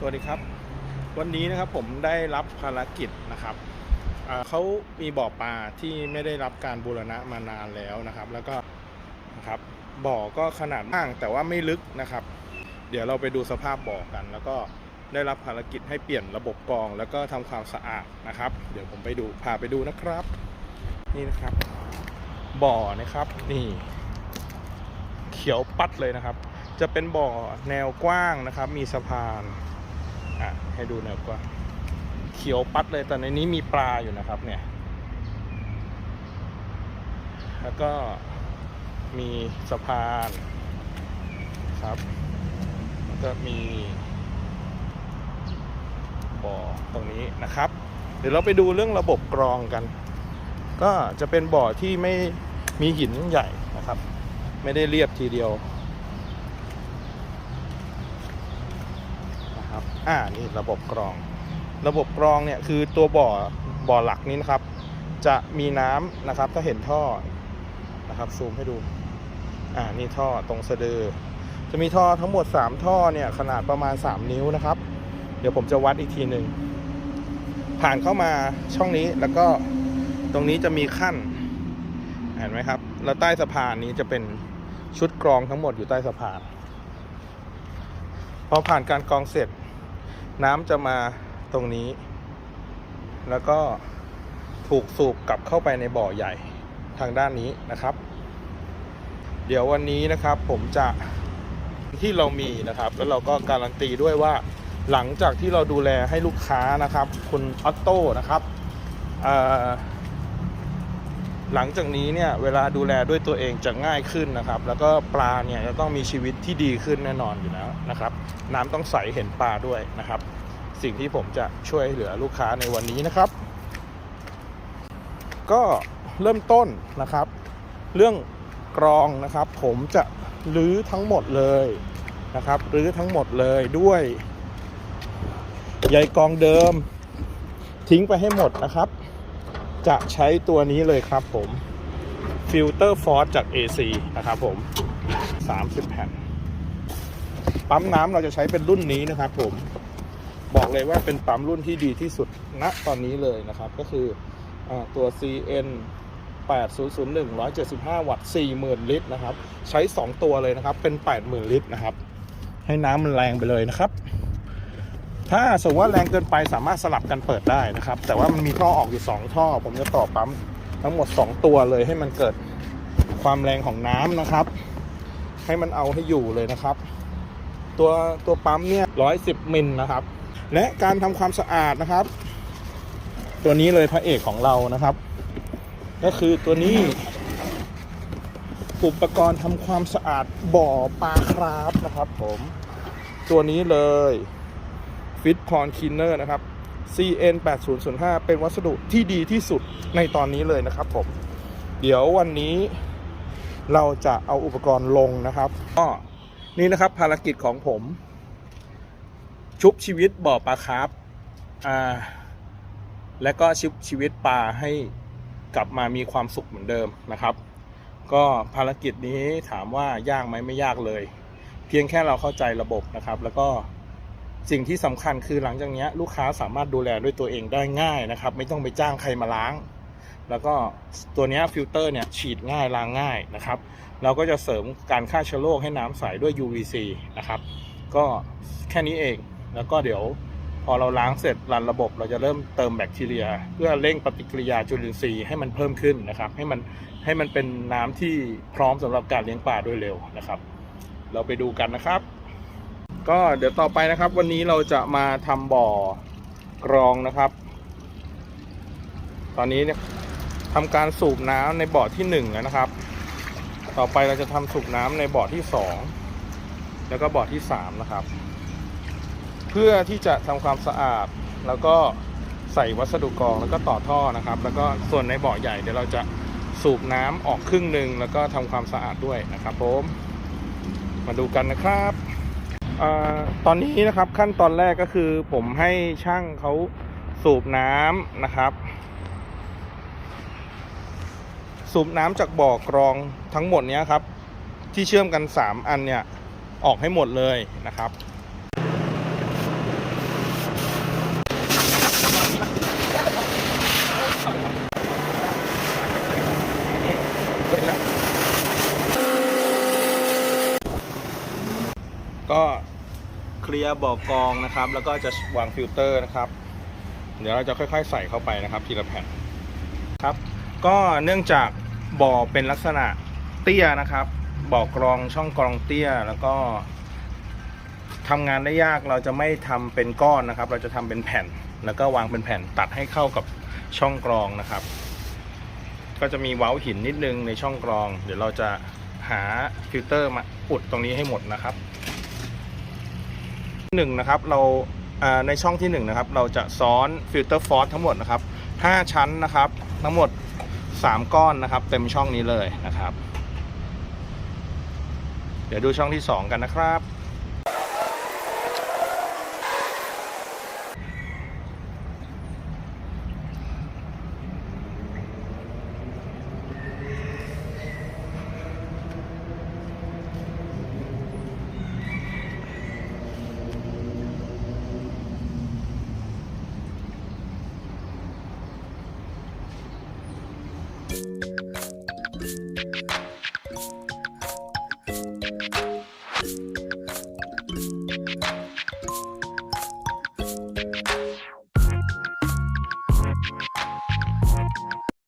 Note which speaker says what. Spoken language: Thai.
Speaker 1: สวัสดีครับ วันนี้นะครับผมได้รับภารกิจนะครับเขามีบ่อปลาที่ไม่ได้รับการบูรณะมานานแล้วนะครับ แล้วก็นะครับบ่อก็ขนาดมากแต่ว่าไม่ลึกนะครับ เดี๋ยวเราไปดูสภาพบ่อกัน แล้วก็ได้รับภารกิจให้เปลี่ยนระบบกรอง แล้วก็ทำความสะอาดนะครับ เดี๋ยวผมไปดูพาไปดูนะครับ นี่นะครับ บ่อนะครับนี่เขียวปัดเลยนะครับ จะเป็นบ่อแนวกว้างนะครับ มีสะพาน ให้ดูแนวกว้าเขียวปัดเลยแต่ในนี้มีปลาอยู่นะครับ เนี่ย แล้วก็มีสะพานครับแล้วก็มีบ่อตรงนี้นะครับ เดี๋ยวเราไปดูเรื่องระบบกรองกัน ก็จะเป็นบ่อที่ไม่มีหินใหญ่นะครับ ไม่ได้เรียบทีเดียวนะครับ อ่านี่ระบบกรอง ระบบกรองเนี่ยคือตัวบ่อบ่อหลักนี้นะครับ จะมีน้ำนะครับถ้าเห็นท่อนะครับซูมให้ดูอ่านี่ท่อตรงสะดือ จะมีท่อทั้งหมด 3 ท่อเนี่ยขนาดประมาณ 3 นิ้วนะครับ เดี๋ยวผมจะวัดอีกทีหนึ่งผ่านเข้ามาช่องนี้แล้วก็ตรงนี้จะมีขั้นเห็นไหมครับ แล้วใต้สะพานนี้จะเป็นชุดกรองทั้งหมดอยู่ใต้สะพาน พอผ่านการกรองเสร็จ น้ำจะมาตรงนี้ แล้วก็ถูกสูบกลับเข้าไปในบ่อใหญ่ทางด้านนี้นะครับ เดี๋ยววันนี้นะครับผมจะที่เรามีนะครับ แล้วเราก็การันตีด้วยว่าหลังจากที่เราดูแลให้ลูกค้านะครับ คุณออตโต้นะครับ หลังจากนี้เนี่ยเวลาดูแลด้วยตัวเองจะง่ายขึ้นนะครับ แล้วก็ปลาเนี่ยจะต้องมีชีวิตที่ดีขึ้นแน่นอนอยู่แล้วนะครับ น้ำต้องใสเห็นปลาด้วยนะครับ สิ่งที่ผมจะช่วยเหลือลูกค้าในวันนี้นะครับ ก็เริ่มต้นนะครับ เรื่องกรองนะครับ ผมจะรื้อทั้งหมดเลยนะครับรื้อทั้งหมดเลยด้วยใยกรองเดิม ทิ้งไปให้หมดนะครับ จะใช้ตัวนี้เลยครับผมฟิลเตอร์ฟอร์จาก AC นะครับผม 30 แผ่น ปั๊มน้ำเราจะใช้เป็นรุ่นนี้นะครับผม บอกเลยว่าเป็นปั๊มรุ่นที่ดีที่สุดณตอนนี้เลยนะครับ ก็คืออตัว CN 8001 175 วัตต์ 40,000 ลิตรนะครับ ใช้ 2 ตัวเลยนะครับ เป็น 80,000 ลิตรนะครับ ให้น้ำมันแรงไปเลยนะครับ ถ้าสมมติว่าแรงเกินไปสามารถสลับกันเปิดได้นะครับ แต่ว่ามันมีท่อออกอยู่ 2 ท่อ ผมจะต่อปั๊มทั้งหมด 2 ตัวเลยให้มันเกิดความแรงของน้ำนะครับ ให้มันเอาให้อยู่เลยนะครับ ตัวตัวปั๊มเนี่ย110มิลนะครับ และการทำความสะอาดนะครับ ตัวนี้เลยพระเอกของเรานะครับ ก็คือตัวนี้อุปกรณ์ทำความสะอาดบ่อปลาคราฟนะครับ ผม ตัวนี้เลย ฟิตพรคีนเนอร์นะครับ CN 8005เป็นวัสดุที่ดีที่สุดในตอนนี้เลยนะครับผม เดี๋ยววันนี้เราจะเอาอุปกรณ์ลงนะครับก็นี่นะครับภารกิจของผม ชุบชีวิตบ่อปลาคาร์ฟอ่าและก็ชุบชีวิตปลาให้กลับมามีความสุขเหมือนเดิมนะครับ ก็ภารกิจนี้ถามว่ายากไหมไม่ยากเลย เพียงแค่เราเข้าใจระบบนะครับ แล้วก็ สิ่งที่สำคัญคือหลังจากนี้ลูกค้าสามารถดูแลด้วยตัวเองได้ง่ายนะครับ ไม่ต้องไปจ้างใครมาล้าง แล้วก็ตัวนี้ฟิลเตอร์เนี่ยฉีดง่ายล้างง่ายนะครับ เราก็จะเสริมการฆ่าเชื้อโรคให้น้ำใสด้วย UVC นะครับ ก็แค่นี้เองแล้วก็เดี๋ยวพอเราล้างเสร็จรันระบบ เราจะเริ่มเติมแบคทีเรีย เพื่อเร่งปฏิกิริยาจุลินทรีย์ให้มันเพิ่มขึ้นนะครับ ให้มันให้มันเป็นน้ำที่พร้อมสำหรับการเลี้ยงปลาโดยเร็วนะครับ เราไปดูกันนะครับ ก็เดี๋ยวต่อไปนะครับ วันนี้เราจะมาทำบ่อกรองนะครับ ตอนนี้เนี่ยทำการสูบน้ำในบ่อที่หนึ่งนะครับ ต่อไปเราจะทำสูบน้ำในบ่อที่สองแล้วก็บ่อที่สามนะครับ เพื่อที่จะทำความสะอาดแล้วก็ใส่วัสดุกรองแล้วก็ต่อท่อนะครับ แล้วก็ส่วนในบ่อใหญ่เดี๋ยวเราจะสูบน้ำออกครึ่งหนึ่งแล้วก็ทำความสะอาดด้วยนะครับผมมาดูกันนะครับ ตอนนี้นะครับขั้นตอนแรกก็คือผมให้ช่างเขาสูบน้ำนะครับ สูบน้ำจากบ่อกรองทั้งหมดนี้ครับ ที่เชื่อมกัน 3 อันเนี่ย ออกให้หมดเลยนะครับก็ คลียร์บ่อกรองนะครับ แล้วก็จะวางฟิลเตอร์นะครับ เดี๋ยวเราจะค่อยๆ ใส่เข้าไปนะครับ ทีละแผ่นครับ ก็เนื่องจากบ่อเป็นลักษณะเตี้ยนะครับ บ่อกรองช่องกรองเตี้ยแล้วก็ทำงานได้ยากเราจะไม่ทำเป็นก้อนนะครับ เราจะทำเป็นแผ่น แล้วก็วางเป็นแผ่นตัดให้เข้ากับช่องกรองนะครับ ก็จะมีเว้าหินนิดนึงในช่องกรอง เดี๋ยวเราจะหาฟิลเตอร์มาอุดตรงนี้ให้หมดนะครับ หนึ่งนะครับเราในช่องที่หนึ่งนะครับเราจะซ้อนฟิลเตอร์ฟอสทั้งหมดนะครับ5ชั้นนะครับ ทั้งหมด 3 ก้อนนะครับ เต็มช่องนี้เลยนะครับ เดี๋ยวดูช่องที่ 2 กันนะครับ
Speaker 2: Bye.